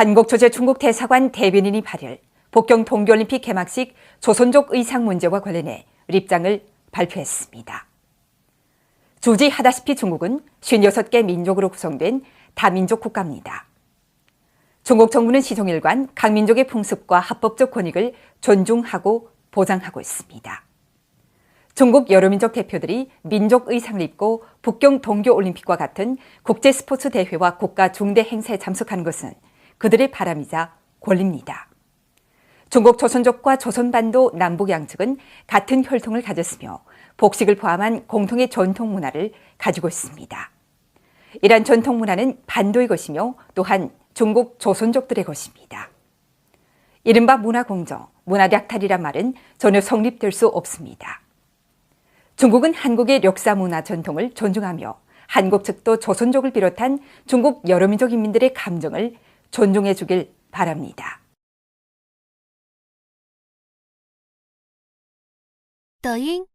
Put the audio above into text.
한국 조제 중국 대사관 대변인이 발열, 복경 동계올림픽 개막식 조선족 의상 문제와 관련해 입장을 발표했습니다. 주지하다시피 중국은 56개 민족으로 구성된 다민족 국가입니다. 중국 정부는 시종일관 각 민족의 풍습과 합법적 권익을 존중하고 보장하고 있습니다. 중국 여러 민족 대표들이 민족 의상을 입고 북경 동계올림픽과 같은 국제 스포츠 대회와 국가 중대 행사에 참석하는 것은 그들의 바람이자 권리입니다. 중국 조선족과 조선반도 남북 양측은 같은 혈통을 가졌으며 복식을 포함한 공통의 전통 문화를 가지고 있습니다. 이러한 전통 문화는 반도의 것이며 또한 중국 조선족들의 것입니다. 이른바 문화공정, 문화약탈이란 말은 전혀 성립될 수 없습니다. 중국은 한국의 역사 문화 전통을 존중하며 한국 측도 조선족을 비롯한 중국 여러 민족 인민들의 감정을 존중해 주길 바랍니다. 抖音、